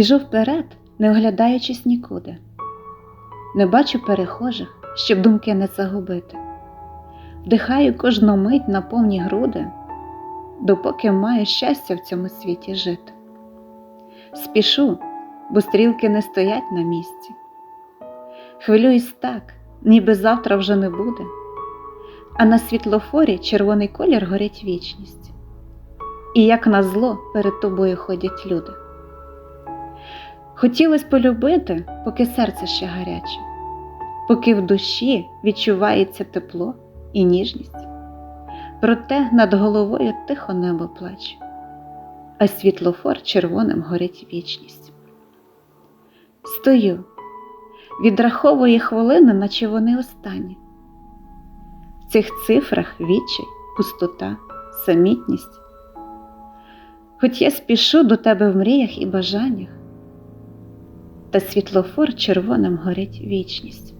Біжу вперед, не оглядаючись нікуди. Не бачу перехожих, щоб думки не загубити. Вдихаю кожну мить на повні груди, допоки маю щастя в цьому світі жити. Спішу, бо стрілки не стоять на місці. Хвилююсь так, ніби завтра вже не буде, а на світлофорі червоний колір горить вічність. І як назло перед тобою ходять люди. Хотілось полюбити, поки серце ще гаряче, поки в душі відчувається тепло і ніжність. Проте над головою тихо небо плаче, а світлофор червоним горить вічність. Стою, відраховує хвилини, наче вони останні. В цих цифрах відчай, пустота, самітність. Хоч я спішу до тебе в мріях і бажаннях, та світлофор червоним горить вічність.